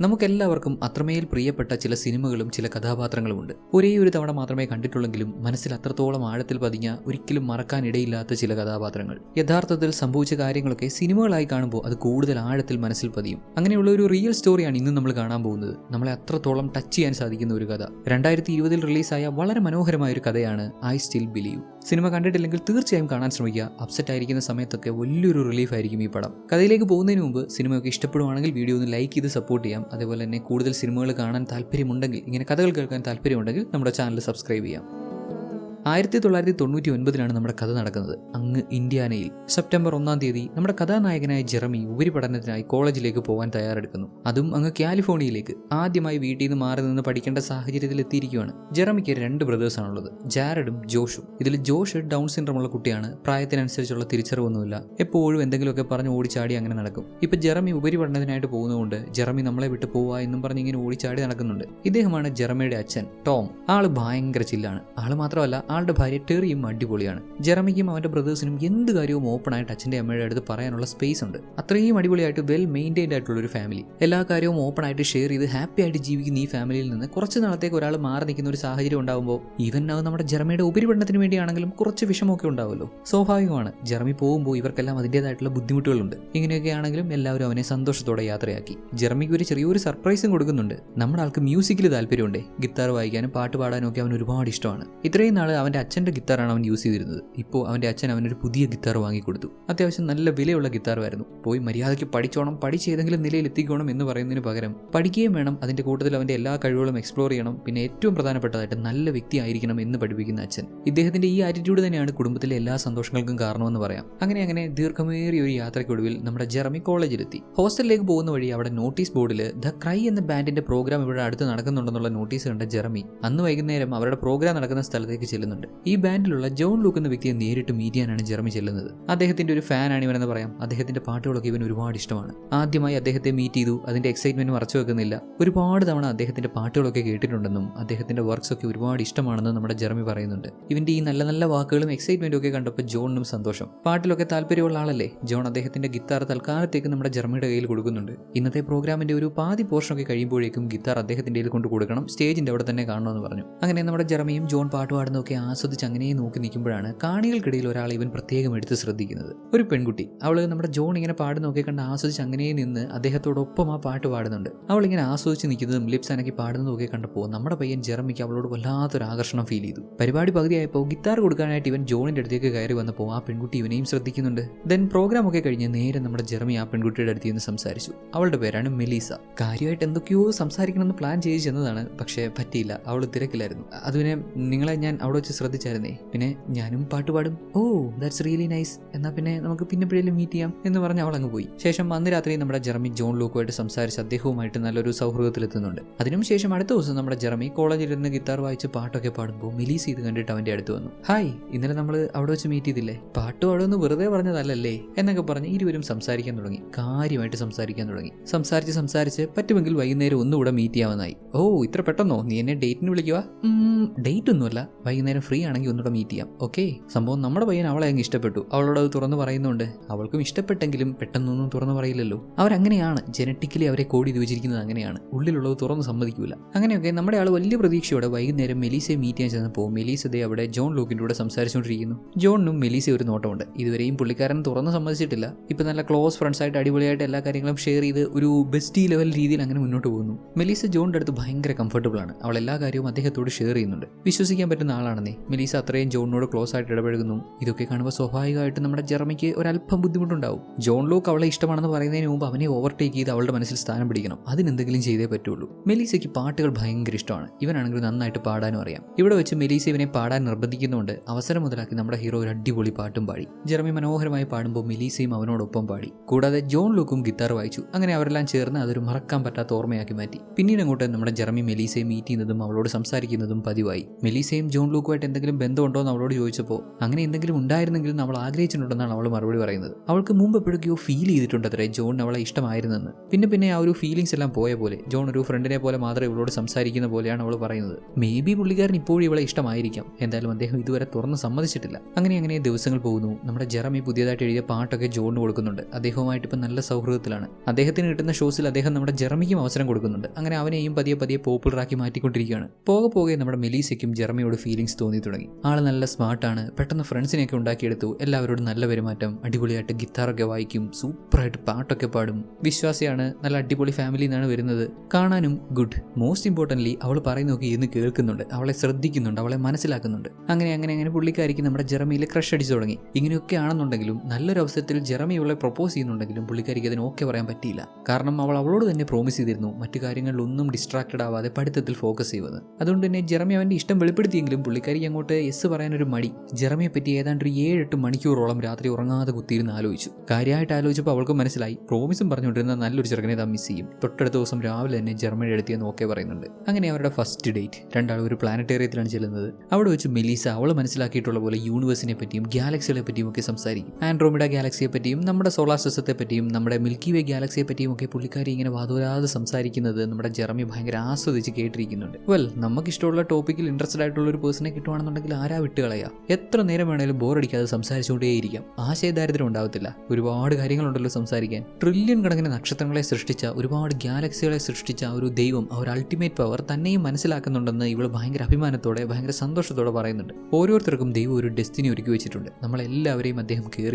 നമുക്കെല്ലാവർക്കും അത്രമേൽ പ്രിയപ്പെട്ട ചില സിനിമകളും ചില കഥാപാത്രങ്ങളുമുണ്ട്. ഒരേ ഒരു തവണ മാത്രമേ കണ്ടിട്ടുള്ളെങ്കിലും മനസ്സിൽ അത്രത്തോളം ആഴത്തിൽ പതിഞ്ഞ ഒരിക്കലും മറക്കാനിടയില്ലാത്ത ചില കഥാപാത്രങ്ങൾ. യഥാർത്ഥത്തിൽ സംഭവിച്ച കാര്യങ്ങളൊക്കെ സിനിമകളായി കാണുമ്പോൾ അത് കൂടുതൽ ആഴത്തിൽ മനസ്സിൽ പതിയും. അങ്ങനെയുള്ള ഒരു റിയൽ സ്റ്റോറിയാണ് ഇന്ന് നമ്മൾ കാണാൻ പോകുന്നത്. നമ്മളെ അത്രത്തോളം ടച്ച് ചെയ്യാൻ സാധിക്കുന്ന ഒരു കഥ. രണ്ടായിരത്തി ഇരുപതിൽ റിലീസായ വളരെ മനോഹരമായ ഒരു കഥയാണ് ഐ സ്റ്റിൽ ബിലീവ് സിനിമ കണ്ടിട്ടില്ലെങ്കിൽ തീർച്ചയായും കാണാൻ ശ്രമിക്കുക. അപ്സെറ്റ് ആയിരിക്കുന്ന സമയത്തൊക്കെ വലിയൊരു റിലീഫ് ആയിരിക്കും ഈ പടം. കഥയിലേക്ക് പോകുന്നതിന് മുമ്പ് സിനിമയൊക്കെ ഇഷ്ടപ്പെടുവാണെങ്കിൽ വീഡിയോ ഒന്ന് ലൈക്ക് ചെയ്ത് സപ്പോർട്ട് ചെയ്യാം. അതേപോലെ തന്നെ കൂടുതൽ സിനിമകൾ കാണാൻ താല്പര്യമുണ്ടെങ്കിൽ ഇങ്ങനെ കഥകൾ കേൾക്കാൻ താല്പര്യമുണ്ടെങ്കിൽ നമ്മുടെ ചാനൽ സബ്സ്ക്രൈബ് ചെയ്യാം. ആയിരത്തി തൊള്ളായിരത്തി തൊണ്ണൂറ്റി ഒൻപതിലാണ് നമ്മുടെ കഥ നടക്കുന്നത്. അങ്ങ് ഇന്ത്യാനയിൽ സെപ്റ്റംബർ ഒന്നാം തീയതി നമ്മുടെ കഥാനായകനായ ജെറമി ഉപരിപഠനത്തിനായി കോളേജിലേക്ക് പോകാൻ തയ്യാറെടുക്കുന്നു. അതും അങ്ങ് കാലിഫോർണിയയിലേക്ക് ആദ്യമായി വീട്ടിൽ നിന്ന് മാറി നിന്ന് പഠിക്കേണ്ട സാഹചര്യത്തിൽ എത്തിയിരിക്കുകയാണ്. ജെറമിക്ക് രണ്ട് ബ്രദേഴ്സാണുള്ളത് ജാരഡും ജോഷും. ഇതിൽ ജോഷ് ഡൗൺ സിൻഡ്രോം ഉള്ള കുട്ടിയാണ്. പ്രായത്തിനനുസരിച്ചുള്ള തിരിച്ചറിവൊന്നുമില്ല. എപ്പോഴും എന്തെങ്കിലുമൊക്കെ പറഞ്ഞ് ഓടിച്ചാടി അങ്ങനെ നടക്കും. ഇപ്പൊ ജെറമി ഉപരിപഠനത്തിനായിട്ട് പോകുന്നതുകൊണ്ട് ജെറമി നമ്മളെ വിട്ടു പോവാ എന്നും പറഞ്ഞ് ഇങ്ങനെ ഓടിച്ചാടി നടക്കുന്നുണ്ട്. ഇദ്ദേഹമാണ് ജെറമിയുടെ അച്ഛൻ ടോം. ആൾ ഭയങ്കര ചില്ലാണ്. ആൾ മാത്രമല്ല ആളുടെ ഭാര്യ ടെറിയും അടിപൊളിയാണ്. ജെറമിക്കും അവന്റെ ബ്രദേഴ്സിനും എന്ത് കാര്യവും ഓപ്പൺ ആയിട്ട് അച്ഛന്റെ അമ്മയുടെ അടുത്ത് പറയാനുള്ള സ്പേസ് ഉണ്ട്. അത്രയും അടിപൊളിയായിട്ട് വെൽ മെയിന്റൈൻഡ് ആയിട്ടുള്ള ഒരു ഫാമിലി എല്ലാ കാര്യവും ഓപ്പൺ ആയിട്ട് ഷെയർ ചെയ്ത് ഹാപ്പി ആയിട്ട് ജീവിക്കുന്ന ഈ ഫാമിലിയിൽ നിന്ന് കുറച്ച് നാളത്തേക്ക് ഒരാൾ മാറി നിൽക്കുന്ന ഒരു സാഹചര്യം ഉണ്ടാകുമ്പോൾ ഈവൻ അത് നമ്മുടെ ജെറമിയുടെ ഉപരിപഠനത്തിന് വേണ്ടിയാണെങ്കിലും കുറച്ച് വിഷമമൊക്കെ ഉണ്ടാവുമല്ലോ. സ്വാഭാവികമാണ്. ജെറമി പോകുമ്പോൾ ഇവർക്കെല്ലാം അതിന്റെതായിട്ടുള്ള ബുദ്ധിമുട്ടുകളുണ്ട്. ഇങ്ങനെയൊക്കെ ആണെങ്കിലും എല്ലാവരും അവനെ സന്തോഷത്തോടെ യാത്രയാക്കി. ജെറമിക്ക് ഒരു ചെറിയൊരു സർപ്രൈസും കൊടുക്കുന്നുണ്ട്. നമ്മുടെ ആൾക്ക് മ്യൂസിക്കിൽ താല്പര്യമുണ്ട്. ഗിത്താർ വായിക്കാനും പാട്ട് പാടാനും ഒക്കെ അവൻ ഒരുപാട് ഇഷ്ടമാണ്. ഇത്രയും നാൾ അവന്റെ അച്ഛന്റെ ഗിത്താറാണ് അവൻ യൂസ് ചെയ്തിരുന്നത്. ഇപ്പോൾ അവന്റെ അച്ഛൻ അവനൊരു പുതിയ ഗിത്താർ വാങ്ങിക്കൊടുത്തു. അത്യാവശ്യം നല്ല വിലയുള്ള ഗിത്താറുമായിരുന്നു പോയി മര്യാദയ്ക്ക് പഠിച്ചോണം പഠിച്ച് ഏതെങ്കിലും നിലയിൽ എത്തിക്കണം എന്ന് പറയുന്നതിന് പകരം പഠിക്കുകയും വേണം. അതിന്റെ കൂട്ടത്തിൽ അവന്റെ എല്ലാ കഴിവുകളും എക്സ്പ്ലോർ ചെയ്യണം. പിന്നെ ഏറ്റവും പ്രധാനപ്പെട്ടതായിട്ട് നല്ല വ്യക്തി ആയിരിക്കണം എന്ന് പഠിപ്പിക്കുന്ന അച്ഛൻ. ഇദ്ദേഹത്തിന്റെ ഈ ആറ്റിറ്റ്യൂഡ് തന്നെയാണ് കുടുംബത്തിലെ എല്ലാ സന്തോഷങ്ങൾക്കും കാരണമെന്ന് പറയാം. അങ്ങനെ അങ്ങനെ ദീർഘമേറിയ ഒരു യാത്രയ്ക്കൊടുവിൽ നമ്മുടെ ജെറമി കോളേജിലെത്തി. ഹോസ്റ്റലിലേക്ക് പോകുന്ന വഴി അവിടെ നോട്ടീസ് ബോർഡിൽ ദ ക്രൈ എന്ന ബാൻഡിന്റെ പ്രോഗ്രാം ഇവിടെ അടുത്ത് നടക്കുന്നുണ്ടെന്നുള്ള നോട്ടീസ് കണ്ട ജെറമി അന്ന് വൈകുന്നേരം അവരുടെ പ്രോഗ്രാം നടക്കുന്ന സ്ഥലത്തേക്ക് ചെല്ലുന്നുണ്ട് ഈ ബാൻഡിലുള്ള ജോൺ ലൂക്ക് എന്ന വ്യക്തിയെ നേരിട്ട് മീറ്റ് ചെയ്യാനാണ് ചെല്ലുന്നത്. അദ്ദേഹത്തിന്റെ ഒരു ഫാനാണ് ഇവനെന്ന് പറയാം. അദ്ദേഹത്തിന്റെ പാട്ടുകളൊക്കെ ഇവൻ ഒരുപാട് ഇഷ്ടമാണ്. ആദ്യമായി അദ്ദേഹത്തെ മീറ്റ് ചെയ്തു അതിന്റെ എക്സൈറ്റ്മെന്റ് മറച്ചു വെക്കുന്നില്ല. ഒരുപാട് തവണ അദ്ദേഹത്തിന്റെ പാട്ടുകളൊക്കെ കേട്ടിട്ടുണ്ടെന്നും അദ്ദേഹത്തിന്റെ വർക്ക്സ് ഒക്കെ ഒരുപാട് ഇഷ്ടമാണെന്നും നമ്മുടെ ജെറമി പറയുന്നുണ്ട്. ഇവന്റെ ഈ നല്ല നല്ല വാക്കുകളും എക്സൈറ്റ്മെന്റും ഒക്കെ കണ്ടപ്പോൾ ജോണിനും സന്തോഷം. പാട്ടിലൊക്കെ താല്പര്യമുള്ള ആളല്ലേ? ജോൺ അദ്ദേഹത്തിന്റെ ഗിത്താർ തൽക്കാലത്തേക്ക് നമ്മുടെ ജെറമിയുടെ കയ്യിൽ കൊടുക്കുന്നുണ്ട്. ഇന്നത്തെ പ്രോഗ്രാമിന്റെ ഒരു പാതി പോർഷനൊക്കെ കഴിയുമ്പോഴേക്കും ഗിത്താർ അദ്ദേഹത്തിന്റെ കയ്യിൽ കൊണ്ട് കൊടുക്കണം. സ്റ്റേജിന്റെ അവിടെ തന്നെ കാണണമെന്ന് പറഞ്ഞു. അങ്ങനെ നമ്മുടെ ജെറമിയും ജോൺ പാട്ട് പാടുന്നതൊക്കെ ആസ്വദിച്ച് അങ്ങനെ നോക്കി നിൽക്കുമ്പോഴാണ് കാണികൾക്കിടയിൽ ഒരാൾ ഇവൻ പ്രത്യേകം എടുത്ത് ശ്രദ്ധിക്കുന്നത്. ഒരു പെൺകുട്ടി. അവൾ നമ്മുടെ ജോൺ ഇങ്ങനെ പാടുന്നതൊക്കെ കണ്ട് ആസ്വദിച്ച് അങ്ങനെ നിന്ന് അദ്ദേഹത്തോടൊപ്പം ആ പാട്ട് പാടുന്നുണ്ട്. അവൾ ഇങ്ങനെ ആസ്വദിച്ച് നിൽക്കുന്നതും ലിപ്സ് അനക്കി പാടുന്നതും ഒക്കെ കണ്ടപ്പോൾ നമ്മുടെ പയ്യൻ ജെറമിക്ക് അവളോട് വല്ലാത്തൊരു ആകർഷണം ഫീൽ ചെയ്തു. പരിപാടി പകുതിയായപ്പോൾ ഗിത്താർ കൊടുക്കാനായിട്ട് ഇവൻ ജോണിന്റെ അടുത്തേക്ക് കയറി വന്നപ്പോൾ ആ പെൺകുട്ടി ഇവനെയും ശ്രദ്ധിക്കുന്നുണ്ട്. ദെൻ പ്രോഗ്രാം ഒക്കെ കഴിഞ്ഞ് നേരെ നമ്മുടെ ജെറമി ആ പെൺകുട്ടിയുടെ അടുത്ത് നിന്ന് സംസാരിച്ചു. അവളുടെ പേരാണ് മെലീസ. കാര്യമായിട്ട് എന്തൊക്കെയോ സംസാരിക്കണമെന്ന് പ്ലാൻ ചെയ്ത് ചെന്നതാണ്. പക്ഷേ പറ്റിയില്ല. അവൾ തിരക്കിലായിരുന്നു. അതുവിനെ നിങ്ങളെ ഞാൻ അവിടെ വെച്ച് ശ്രദ്ധിച്ചായിരുന്നേ. പിന്നെ ഞാനും പാട്ട് പാടും. ഓ ദാറ്റ്സ് റിയലി നൈസ് എന്നാൽ പിന്നെ നമുക്ക് പിന്നെ പിഴയിലും മീറ്റ് ചെയ്യാം എന്ന് പറഞ്ഞ് അവൾ അങ്ങ് പോയി. ശേഷം അന്ന് രാത്രി നമ്മുടെ ജെറമി ജോൺ ലൂക്കുമായിട്ട് സംസാരിച്ച് അദ്ദേഹവുമായിട്ട് നല്ലൊരു സൗഹൃദത്തിലെത്തുന്നുണ്ട്. അതിനും ശേഷം അടുത്ത ദിവസം നമ്മുടെ ജെറമി കോളേജിൽ ഇരുന്ന് ഗിത്താർ വായിച്ച് പാട്ടൊക്കെ പാടുമ്പോൾ മിലീസ് ഇത് കണ്ടിട്ട് അവന്റെ അടുത്ത് വന്നു. ഹായ് ഇന്നലെ നമ്മൾ അവിടെ വെച്ച് മീറ്റ് ചെയ്തില്ലേ? പാട്ട് പാടുമെന്ന് വെറുതെ പറഞ്ഞതല്ലല്ലേ? എന്നൊക്കെ പറഞ്ഞ് ഇരുവരും സംസാരിക്കാൻ തുടങ്ങി. കാര്യമായിട്ട് സംസാരിക്കാൻ തുടങ്ങി. സംസാരിച്ച് സംസാരിച്ച് പറ്റുമെങ്കിൽ വൈകുന്നേരം ഒന്നുകൂടെ മീറ്റ് ചെയ്യാവുന്നതായി. ഓ ഇത്ര പെട്ടെന്നോ? നീ എന്നെ ഡേറ്റിന് വിളിക്കുക ഡേറ്റ് ഒന്നുമല്ല വൈകുന്നേരം ഫ്രീ ആണെങ്കിൽ ഒന്നുകൂടെ മീറ്റ് ചെയ്യാം. ഓക്കെ സംഭവം നമ്മുടെ പയ്യൻ അവളെ അങ്ങ് ഇഷ്ടപ്പെട്ടു. അവളോട് അത് തുറന്ന് പറയുന്നുണ്ട്. അവൾക്കും ഇഷ്ടപ്പെട്ടെങ്കിലും പെട്ടെന്നൊന്നും തുറന്നു പറയില്ലല്ലോ. അവരങ്ങനെയാണ്. ജനറ്റിക്കലി അവരെ കോടി ഇത് അങ്ങനെയാണ്. ഉള്ളിലുള്ളത് തുറന്ന് സമ്മതിക്കൂല. അങ്ങനെയൊക്കെ നമ്മുടെ ആൾ വലിയ പ്രതീക്ഷയോടെ വൈകുന്നേരം മെലീസയെ മീറ്റ് ചെയ്യാൻ ചെന്നപ്പോൾ മെലീസ ദേ അവിടെ ജോൺ ലൂക്കിന്റെ കൂടെ സംസാരിച്ചുകൊണ്ടിരിക്കുന്നു. ജോണിനും മെലീസ ഒരു നോട്ടമുണ്ട്. ഇതുവരെയും പുള്ളിക്കാരൻ തുറന്ന് സമ്മതിച്ചിട്ടില്ല. ഇപ്പം നല്ല ക്ലോസ് ഫ്രണ്ട്സായിട്ട് അടിപൊളിയായിട്ട് എല്ലാ കാര്യങ്ങളും ഷെയർ ചെയ്ത് ഒരു ബെസ്റ്റ് ലെവൽ രീതിയിൽ അങ്ങനെ മുന്നോട്ട് പോകുന്നു. മെലീസ ജോണിന്റെ അടുത്ത് ഭയങ്കര കംഫർട്ടബിൾ ആണ്. അവൾ എല്ലാ കാര്യവും അദ്ദേഹത്തോട് ഷെയർ ചെയ്യുന്നുണ്ട്. വിശ്വസിക്കാൻ പറ്റുന്ന ആളാണെന്നേ മെലീസ അത്രയും ജോണിനോട് ക്ലോസ് ആയിട്ട് ഇടപഴകുന്നു. ഇതൊക്കെ കാണുമ്പോൾ സ്വാഭാവികമായിട്ടും നമ്മുടെ ജെറമിക്ക് ഒരല്പം ബുദ്ധിമുട്ടുണ്ടാവും. ജോൺ ലോക്ക് അവളെ ഇഷ്ടമാണെന്ന് പറയുന്നതിന് മുമ്പ് അവനെ ഓവർടേക്ക് ചെയ്ത് അവളുടെ മനസ്സിൽ സ്ഥാനം പിടിക്കണം. അതിനെന്തെങ്കിലും ചെയ്തേ പറ്റുള്ളൂ. മെലീസയ്ക്ക് പാട്ടുകൾ ഭയങ്കര ഇഷ്ടമാണ്. ഇവനാണെങ്കിൽ നന്നായിട്ട് പാടാനും അറിയാം. ഇവിടെ വെച്ച് മെലീസ ഇവനെ പാടാൻ നിർബന്ധിക്കുന്നുണ്ട്. അവസരം മുതലാക്കി നമ്മുടെ ഹീറോ ഒരു അടിപൊളി പാട്ടും പാടി. ജെറമി മനോഹരമായി പാടുമ്പോൾ മെലീസയും അവനോടൊപ്പം പാടി. കൂടാതെ ജോൺ ലൂക്കും ഗിത്താർ വായിച്ചു. അങ്ങനെ അവരെല്ലാം ചേർന്ന് അതൊരു മറക്കാൻ പറ്റാത്ത ഓർമ്മയാക്കി മാറ്റി. പിന്നീട് അങ്ങോട്ട് നമ്മുടെ ജെറമി മെലീസയെ മീറ്റ് ചെയ്യുന്നതും അവളോട് സംസാരിക്കുന്നതും പതിവായി. മെലീസയും ജോൺ ലൂക്കുമായിട്ട് ഭർത്താവുമായിട്ട് എന്തെങ്കിലും ബന്ധമുണ്ടോ എന്ന് അവളോട് ചോദിച്ചപ്പോൾ അങ്ങനെ എന്തെങ്കിലും ഉണ്ടായിരുന്നെങ്കിൽ നമ്മൾ ആഗ്രഹിച്ചിട്ടുണ്ടെന്നാണ് അവൾ മറുപടി പറയുന്നത്. അവൾക്ക് മുമ്പ് എപ്പോഴൊക്കെയോ ഫീൽ ചെയ്തിട്ടുണ്ട് അത്രേ ജോൺ അവളെ ഇഷ്ടമായിരുന്നെന്ന്. പിന്നെ പിന്നെ ആ ഒരു ഫീലിംഗ്സ് എല്ലാം പോയ പോലെ ജോൺ ഒരു ഫ്രണ്ടിനെ പോലെ മാത്രമേ ഇവളോട് സംസാരിക്കുന്ന പോലെയാണ് അവൾ പറയുന്നത്. മേ ബി പുള്ളിക്കാരൻ ഇപ്പോഴും ഇവളെ ഇഷ്ടമായിരിക്കാം. എന്തായാലും അദ്ദേഹം ഇതുവരെ തുറന്ന് സമ്മതിച്ചിട്ടില്ല. അങ്ങനെ അങ്ങനെ ദിവസങ്ങൾ പോകുന്നു. നമ്മുടെ ജെറമി പുതിയതായിട്ട് എഴുതിയ പാട്ടൊക്കെ ജോണിന് കൊടുക്കുന്നുണ്ട്. അദ്ദേഹവുമായിട്ട് ഇപ്പം നല്ല സൗഹൃദത്തിലാണ്. അദ്ദേഹത്തിന് കിട്ടുന്ന ഷോസിൽ അദ്ദേഹം നമ്മുടെ ജെറമിക്കും അവസരം കൊടുക്കുന്നുണ്ട്. അങ്ങനെ അവനെയും പതിയെ പതിയെ പോപ്പുലറാക്കി മാറ്റിക്കൊണ്ടിരിക്കുകയാണ്. പോകെ പോകെ നമ്മുടെ മെലീസയ്ക്കും ജെറമിയോട് ഫീലിംഗ്സ് തോന്നി. തുടങ്ങി ആൾ നല്ല സ്മാർട്ടാണ്. പെട്ടെന്ന് ഫ്രണ്ട്സിനെയൊക്കെ ഉണ്ടാക്കിയെടുത്തു. എല്ലാവരോടും നല്ല പെരുമാറ്റം. അടിപൊളിയായിട്ട് ഗിത്താറൊക്കെ വായിക്കും. സൂപ്പറായിട്ട് പാട്ടൊക്കെ പാടും. വിശ്വാസിയാണ്. നല്ല അടിപൊളി ഫാമിലി നിന്നാണ് വരുന്നത്. കാണാനും ഗുഡ് മോസ്റ്റ് ഇമ്പോർട്ടന്റ്ലി അവൾ പറയുന്നതൊക്കെ ഇന്ന് കേൾക്കുന്നുണ്ട്. അവളെ ശ്രദ്ധിക്കുന്നുണ്ട്. അവളെ മനസ്സിലാക്കുന്നുണ്ട്. അങ്ങനെ അങ്ങനെ അങ്ങനെ പുള്ളിക്കാരിക്ക് നമ്മുടെ ജെറമിയിൽ ക്രഷ് അടിച്ചു തുടങ്ങി. ഇങ്ങനെയൊക്കെ ആണെന്നുണ്ടെങ്കിലും നല്ലൊരു അവസരത്തിൽ ജെറമി അവളെ പ്രപ്പോസ് ചെയ്യുന്നുണ്ടെങ്കിലും പുള്ളിക്കാരിക്ക് അതിന് ഓക്കെ പറയാൻ പറ്റിയില്ല. കാരണം അവൾ അവളോട് തന്നെ പ്രോമിസ് ചെയ്തിരുന്നു. മറ്റു കാര്യങ്ങളിലൊന്നും ഡിസ്ട്രാക്റ്റഡ് ആവാതെ പഠിത്തത്തിൽ ഫോക്കസ് ചെയ്യുന്നത്. അതുകൊണ്ട് തന്നെ ജെറമി അവന്റെ ഇഷ്ടം വെളിപ്പെടുത്തിയെങ്കിലും പുള്ളിക്കാരിക്ക് അങ്ങോട്ട് എസ് പറയാനൊരു മടി. ജെറമിയെ പറ്റി ഏതാണ്ട് ഒരു ഏഴെട്ട് മണിക്കൂറോളം രാത്രി ഉറങ്ങാതെ കുത്തിയിരുന്ന് ആലോചിച്ചു. കാര്യമായിട്ട് ആലോചിച്ചപ്പോൾ അവൾക്ക് മനസ്സിലായി. പ്രോമിസും പറഞ്ഞുകൊണ്ടിരുന്ന നല്ലൊരു ചെറുക്കനെ താൻ മിസ് ചെയ്യും. തൊട്ടടുത്ത ദിവസം രാവിലെ തന്നെ ജർമ്മനി എടുത്തിയെന്ന് ഓക്കെ പറയുന്നുണ്ട്. അങ്ങനെ അവരുടെ ഫസ്റ്റ് ഡേറ്റ് രണ്ടാളും ഒരു പ്ലാനറ്റേറിയത്തിലാണ് ചെല്ലുന്നത്. അവിടെ വെച്ച് മെലീസ അവൾ മനസ്സിലാക്കിയിട്ടുള്ള പോലെ യൂണിവേഴ്സിനെ പറ്റിയും ഗാലക്സികളെ പറ്റിയും ഒക്കെ സംസാരിക്കും. ആൻഡ്രോമിഡ ഗാലക്സിയെ പറ്റിയും നമ്മുടെ സോളാർ സിസ്റ്റത്തെ പറ്റിയും നമ്മുടെ മിൽക്കി വേ ഗാലക്സിയെ പറ്റിയും ഒക്കെ പുള്ളിക്കാരി ഇങ്ങനെ വാതോരാതെ സംസാരിക്കുന്നത് നമ്മുടെ ജെർമി ഭയങ്കര ആസ്വദിച്ച് കേട്ടിരിക്കുന്നുണ്ട്. വെൽ നമുക്ക് ഇഷ്ടമുള്ള ടോപ്പിക്കിൽ ഇൻട്രസ്റ്റഡ് ആയിട്ടുള്ള ഒരു പേഴ്സണെ കിട്ടുവാണെന്നുണ്ടെങ്കിൽ ആരാ വിട്ടുകളയാ എത്ര നേരം വേണേലും ബോറടിക്കാതെ സംസാരിച്ചുകൊണ്ടേയിരിക്കാം. ആശയദാരിദ്ര്യം ഉണ്ടാവത്തില്ല. ഒരുപാട് കാര്യങ്ങളുണ്ടല്ലോ സംസാരിക്കാൻ. ട്രില്യൺ കണക്കിന് നക്ഷത്രങ്ങളെ സൃഷ്ടിച്ച ഒരുപാട് ഗാലക്സികളെ സൃഷ്ടിച്ച ഒരു ദൈവം ഒരു അൾട്ടിമേറ്റ് പവർ തന്നെയും മനസ്സിലാക്കുന്നുണ്ടെന്ന് ഇവൾ ഭയങ്കര അഭിമാനത്തോടെ ഭയങ്കര സന്തോഷത്തോടെ പറയുന്നുണ്ട്. ഓരോരുത്തർക്കും ദൈവം ഒരു ഡെസ്റ്റിനി ഒരുക്കി വെച്ചിട്ടുണ്ട്. നമ്മളെല്ലാവരെയും അദ്ദേഹം കെയർ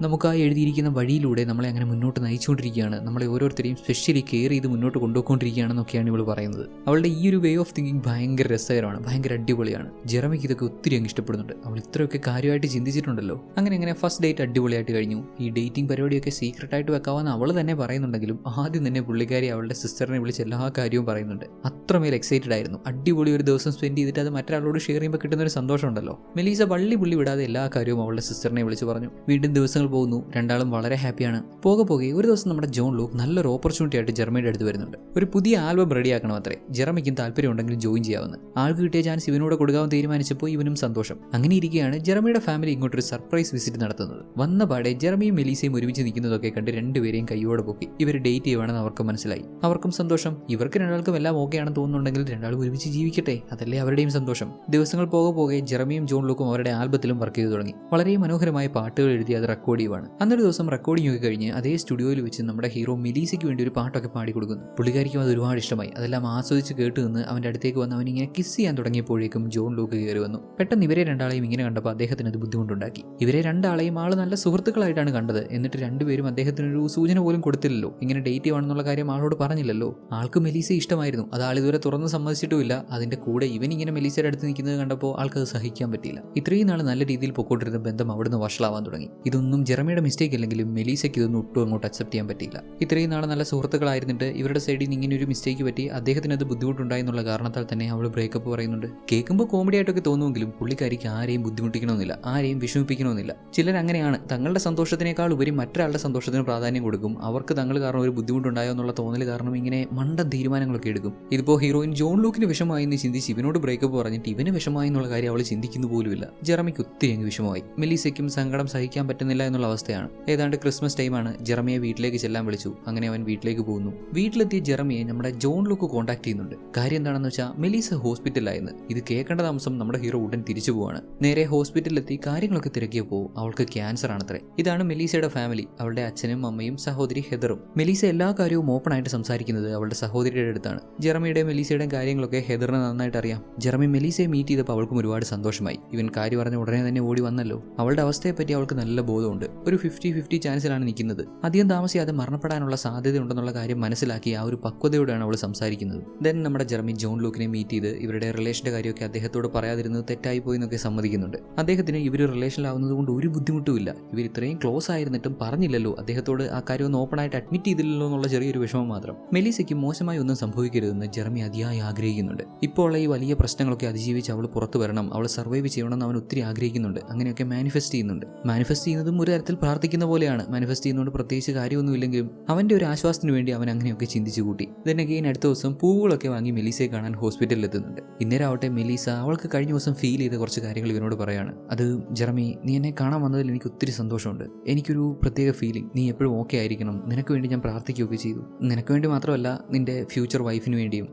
നമുക്ക് ആ എഴുതിയിരിക്കുന്ന വഴിയിലൂടെ നമ്മളെ അങ്ങനെ മുന്നോട്ട് നയിച്ചുകൊണ്ടിരിക്കുകയാണ്. നമ്മളെ ഓരോരുത്തരെയും സ്പെഷ്യലി കെയർ ചെയ്ത് മുന്നോട്ട് കൊണ്ടുപോയിക്കൊണ്ടിരിക്കുകയാണെന്നൊക്കെയാണ് ഇവൾ പറയുന്നത്. അവളുടെ ഈ ഒരു വേ ഓഫ് തിങ്കിങ് ഭയങ്കര രസകരമാണ്. ഭയങ്കര അടിപൊളിയാണ്. ജെറമിക്ക് ഇതൊക്കെ ഒത്തിരി അങ്ങ് ഇഷ്ടപ്പെടുന്നുണ്ട്. അവൾ ഇത്രയൊക്കെ കാര്യമായിട്ട് ചിന്തിച്ചിട്ടുണ്ടല്ലോ. അങ്ങനെ അങ്ങനെ ഫസ്റ്റ് ഡേറ്റ് അടിപൊളിയായിട്ട് കഴിഞ്ഞു. ഈ ഡേറ്റിംഗ് പരിപാടിയൊക്കെ സീക്രട്ട് ആയിട്ട് വെക്കാമെന്ന് അവൾ തന്നെ പറയുന്നുണ്ടെങ്കിലും ആദ്യം തന്നെ പുള്ളിക്കാരി അവളുടെ സിസ്റ്ററിനെ വിളിച്ച് എല്ലാ കാര്യവും പറയുന്നുണ്ട്. അത്രമേൽ എക്സൈറ്റഡ് ആയിരുന്നു. അടിപൊളി ഒരു ദിവസം സ്പെൻഡ് ചെയ്തിട്ട് അത് മറ്റൊരാളോട് ഷെയർ ചെയ്യുമ്പോൾ കിട്ടുന്ന ഒരു സന്തോഷമുണ്ടല്ലോ. മെലീസ വള്ളി പുള്ളി വിടാതെ എല്ലാ കാര്യവും അവളുടെ സിസ്റ്ററിനെ വിളിച്ച് പറഞ്ഞു. വീണ്ടും ദിവസങ്ങൾ പോകുന്നു. രണ്ടാളും വളരെ ഹാപ്പിയാണ് പോകെ പോകെ ഒരു ദിവസം നമ്മുടെ ജോൺ ലൂക്ക് നല്ലൊരു ഓപ്പർച്യൂണിറ്റി ആയിട്ട് ജെർമയുടെ അടുത്ത് വരുന്നുണ്ട്. ഒരു പുതിയ ആൽബം റെഡിയാക്കണം അത്രേ ജെറമിക്കും താല്പര്യം ഉണ്ടെങ്കിൽ ജോയിൻ ചെയ്യാവുന്ന. ആൾക്ക് കിട്ടിയ ചാൻസ് ഇവനോട് കൊടുക്കാമെന്ന് തീരുമാനിച്ചപ്പോൾ ഇവനും സന്തോഷം. അങ്ങനെ ഇരിക്കുകയാണ് ജെറമിയുടെ ഫാമിലി ഇങ്ങോട്ടൊരു സർപ്രൈസ് വിസിറ്റ് നടത്തുന്നത്. വന്ന പാടെ ജെറമിയും മെലീസയും ഒരുമിച്ച് നിൽക്കുന്നതൊക്കെ കണ്ട് രണ്ടുപേരെയും കൈയോടെ പൊക്കി ഇവർ ഡേറ്റ് ചെയ്യുവാണെന്ന് അവർക്ക് മനസ്സിലായി. അവർക്കും സന്തോഷം. ഇവർക്ക് രണ്ടാൾക്കും എല്ലാം ഓക്കെയാണെന്ന് തോന്നുന്നുണ്ടെങ്കിൽ രണ്ടാളും ഒരുമിച്ച് ജീവിക്കട്ടെ. അതല്ലേ അവരുടെയും സന്തോഷം. ദിവസങ്ങൾ പോകെ പോകെ ജെറമിയും ജോൺ ലൂക്കും അവരുടെ ആൽബത്തിലും വർക്ക് ചെയ്തു തുടങ്ങി. വളരെ മനോഹരമായ പാട്ടുകൾ എഴുതി അത് റെക്കോർഡ് ചെയ്യുവാണ്. അന്നൊരു ദിവസം റെക്കോർഡിംഗ് ഒക്കെ കഴിഞ്ഞ് അതേ സ്റ്റുഡിയോയിൽ വെച്ച് നമ്മുടെ ഹീറോ മെലീസയ്ക്ക് വേണ്ടി ഒരു പാട്ടൊക്കെ പാടി കൊടുക്കുന്നു. പുള്ളിക്കാരിക്കും അത് ഒരുപാട് ഇഷ്ടമായി. അതെല്ലാം ആസ്വദിച്ച് കേട്ട് നിന്ന് അവന്റെ അടുത്തേക്ക് വന്ന് അവൻ ഇങ്ങനെ കിസ് ചെയ്യാൻ തുടങ്ങിയപ്പോഴേക്കും ജോൺ ലൂക്ക് കയറി വന്നു. പെട്ടെന്ന് ഇവരെ രണ്ടാളെയും ഇങ്ങനെ കണ്ടപ്പോൾ അദ്ദേഹത്തിന് അത് ബുദ്ധിമുട്ടുണ്ടാക്കി. ഇവരെ രണ്ടാളെയും ആൾ നല്ല സുഹൃത്തുക്കളായിട്ടാണ് കണ്ടത്. എന്നിട്ട് രണ്ടുപേരും അദ്ദേഹത്തിനൊരു സൂചന പോലും കൊടുത്തില്ലല്ലോ. ഇങ്ങനെ ഡേറ്റ് ആണെന്നുള്ള കാര്യം ആളോട് പറഞ്ഞില്ലല്ലോ. ആൾക്ക് മെലീസ ഇഷ്ടമായിരുന്നു. അത് ആൾ ഇതുവരെ തുറന്ന് സമ്മതിച്ചിട്ടുമില്ല. അതിന്റെ കൂടെ ഇവൻ ഇങ്ങനെ മെലീസയുടെ അടുത്ത് നിൽക്കുന്നത് കണ്ടപ്പോൾ ആൾക്ക് അത് സഹിക്കാൻ പറ്റിയില്ല. ഇത്രയും നാൾ നല്ല രീതിയിൽ പൊക്കോട്ടിരുന്ന ബന്ധം അവിടുന്ന് വഷളാവാൻ തുടങ്ങി. ഇതൊന്നും ജെറമിയുടെ മിസ്റ്റേക്ക് അല്ലെങ്കിലും മെലീസയ്ക്ക് ഇതൊന്നും ഒട്ടും അങ്ങോട്ട് അക്സെപ്റ്റ് ചെയ്യാൻ പറ്റിയില്ല. ഇത്രയും നാൾ നല്ല സുഹൃത്തുക്കളായിരുന്നിട്ട് ഇവരുടെ സൈഡിൽ നിന്ന് ഇങ്ങനെ ഒരു മിസ്റ്റേക്ക് പറ്റി അദ്ദേഹത്തിന് അത് ബുദ്ധിമുട്ടുണ്ടായെന്നുള്ള കാരണത്താൽ തന്നെ അവൾ ബ്രേക്കപ്പ് പറയുന്നുണ്ട്. കേൾക്കുമ്പോൾ കോമഡി ആയിട്ടൊക്കെ തോന്നുമെങ്കിലും പുള്ളിക്കാരിക്ക് ആരെയും ബുദ്ധിമുട്ടിക്കണമെന്നില്ല ആരെയും വിഷമിപ്പിക്കണമെന്നില്ല. ചിലർ അങ്ങനെയാണ്. തങ്ങളുടെ സന്തോഷത്തിനേക്കാൾ ഉപരി മറ്റൊരാളുടെ സന്തോഷത്തിന് പ്രാധാന്യം കൊടുക്കും. അവർക്ക് തങ്ങൾ കാരണം ഒരു ബുദ്ധിമുട്ടുണ്ടായോ എന്നുള്ള തോന്നൽ കാരണം ഇങ്ങനെ മണ്ടൻ തീരുമാനങ്ങളൊക്കെ എടുക്കും. ഇതിപ്പോൾ ഹീറോയിൻ ജോൺ ലൂക്കിന് വിഷമായി എന്ന് ചിന്തിച്ച് ഇവനോട് ബ്രേക്കപ്പ് പറഞ്ഞിട്ട് ഇവന് വിഷമായി എന്നുള്ള കാര്യം അവൾ ചിന്തിക്കുന്നു പോലുമില്ല. ജെറമിക്ക് ഒത്തിരി അങ്ങ് വിഷമമായി. മെലീസയ്ക്കും സങ്കടം സഹിക്കാൻ പറ്റുന്നില്ല എന്നുള്ള അവസ്ഥയാണ്. ഏതാണ്ട് ക്രിസ്മസ് ടൈമാണ് ജെറമിയെ വീട്ടിലേക്ക് ചെല്ലാൻ വിളിച്ചു. അങ്ങനെ അവൻ വീട്ടിലേക്ക് പോകുന്നു. വീട്ടിലെത്തിയ ജെറമിയെ നമ്മുടെ ജോൺ ലുക്ക് കോൺടാക്ട് ചെയ്യുന്നുണ്ട്. കാര്യം എന്താണെന്ന് വെച്ചാൽ മെലീസ ഹോസ്പിറ്റലായിരുന്നു ഇത് കേൾക്കേണ്ട താമസം നമ്മുടെ ഹീറോ ഉടൻ തിരിച്ചു പോവാണ്. നേരെ ഹോസ്പിറ്റലിലെത്തി കാര്യങ്ങളൊക്കെ തിരക്കിയപ്പോൾ അവൾക്ക് ക്യാൻസർ ആണത്രേ. ഇതാണ് മെലീസയുടെ ഫാമിലി അവളുടെ അച്ഛനും അമ്മയും സഹോദരി ഹെദറും. മെലീസ എല്ലാ കാര്യവും ഓപ്പൺ ആയിട്ട് സംസാരിക്കുന്നത് അവളുടെ സഹോദരിയുടെ അടുത്താണ്. ജെറമിയുടെയും മെലീസയുടെയും കാര്യങ്ങളൊക്കെ ഹെദറിന് നന്നായിട്ട് അറിയാം. ജെറമി മെലീസയെ മീറ്റ് ചെയ്തപ്പോൾ അവൾക്കും ഒരുപാട് സന്തോഷമായി. ഇവൻ കാര്യം പറഞ്ഞ ഉടനെ തന്നെ ഓടി വന്നല്ലോ. അവളുടെ അവസ്ഥയെ പറ്റി അവൾക്ക് നല്ല ബോധമുണ്ട്. ഒരു ഫിഫ്റ്റി ഫിഫ്റ്റി ചാൻസിലാണ് നിൽക്കുന്നത്. അധികം താമസിയാതെ മരണപ്പെടാനുള്ള സാധ്യതയുണ്ടെന്നുള്ള കാര്യം മനസ്സിലാക്കി ആ ഒരു പക്വതയോടെയാണ് അവൾ സംസാരിക്കുന്നത്. ദെൻ നമ്മുടെ ജെറമി ജോൺ ലൂക്കിനെ മീറ്റ് ചെയ്ത് ഇവരുടെ റിലേഷന്റെ കാര്യമൊക്കെ അദ്ദേഹത്തോട് പറയാതിരുന്നത് തെറ്റായി പോയി എന്നൊക്കെ സമ്മതിക്കുന്നുണ്ട്. അദ്ദേഹത്തിന് ഇവർ റിലേഷനിലാവുന്നത് കൊണ്ട് ഒരു ബുദ്ധിമുട്ടുമില്ല ഇവർ ഇത്രയും ക്ലോസ് ആയിരുന്നിട്ടും പറഞ്ഞില്ലല്ലോ. അദ്ദേഹത്തോട് ആ കാര്യം ഒന്ന് ഓപ്പൺ ആയിട്ട് അഡ്മിറ്റ് ചെയ്തില്ലല്ലോ എന്നുള്ള ചെറിയൊരു വിഷമം മാത്രം. മെലീസയ്ക്ക് മോശമായി ഒന്നും സംഭവിക്കരുതെന്ന് ജെറമി അതിയായി ആഗ്രഹിക്കുന്നുണ്ട്. ഇപ്പോൾ ഈ വലിയ പ്രശ്നങ്ങളൊക്കെ അതിജീവിച്ച് അവൾ പുറത്തു വരണം അവൾ സർവൈവ് ചെയ്യണം എന്ന് അവൻ ഒത്തിരി ആഗ്രഹിക്കുന്നുണ്ട്. അങ്ങനെയൊക്കെ മാനിഫെസ്റ്റ് ചെയ്യുന്നുണ്ട്. മാനിഫെസ്റ്റ് ചെയ്യുന്നതും ഒരു തരത്തിൽ പ്രാർത്ഥിക്കുന്ന പോലെയാണ്. മാനിഫെസ്റ്റ് ചെയ്യുന്നതുകൊണ്ട് പ്രത്യേകിച്ച് കാര്യമൊന്നുമില്ലെങ്കിലും അവന്റെ ഒരു ആശ്വാസത്തിന് വേണ്ടി അവൻ അങ്ങനെയൊക്കെ ചിന്തിച്ചു കൂട്ടി ഇതിനൊക്കെ അടുത്ത ദിവസം പൂവുകളൊക്കെ വാങ്ങി മെലീസയെ കാണാൻ ഹോസ്പിറ്റലിൽ എത്തുന്നുണ്ട്. ഇന്നേരം ആവട്ടെ മെലീസ അവൾക്ക് കഴിഞ്ഞ ദിവസം ഫീൽ ചെയ്ത കുറച്ച് കാര്യങ്ങൾ ഇവനോട് പറയാണ്. അത് ജെറമി നീ എന്നെ കാണാൻ വന്നതിൽ എനിക്ക് ഒത്തിരി സന്തോഷമുണ്ട്. എനിക്കൊരു പ്രത്യേക ഫീലിംഗ് നീ എപ്പോഴും ഓക്കെ ആയിരിക്കണം. നിനക്ക് വേണ്ടി ഞാൻ പ്രാർത്ഥിക്കുകയൊക്കെ ചെയ്തു. നിനക്ക് വേണ്ടി മാത്രമല്ല നിന്റെ ഫ്യൂച്ചർ വൈഫിന് വേണ്ടിയും.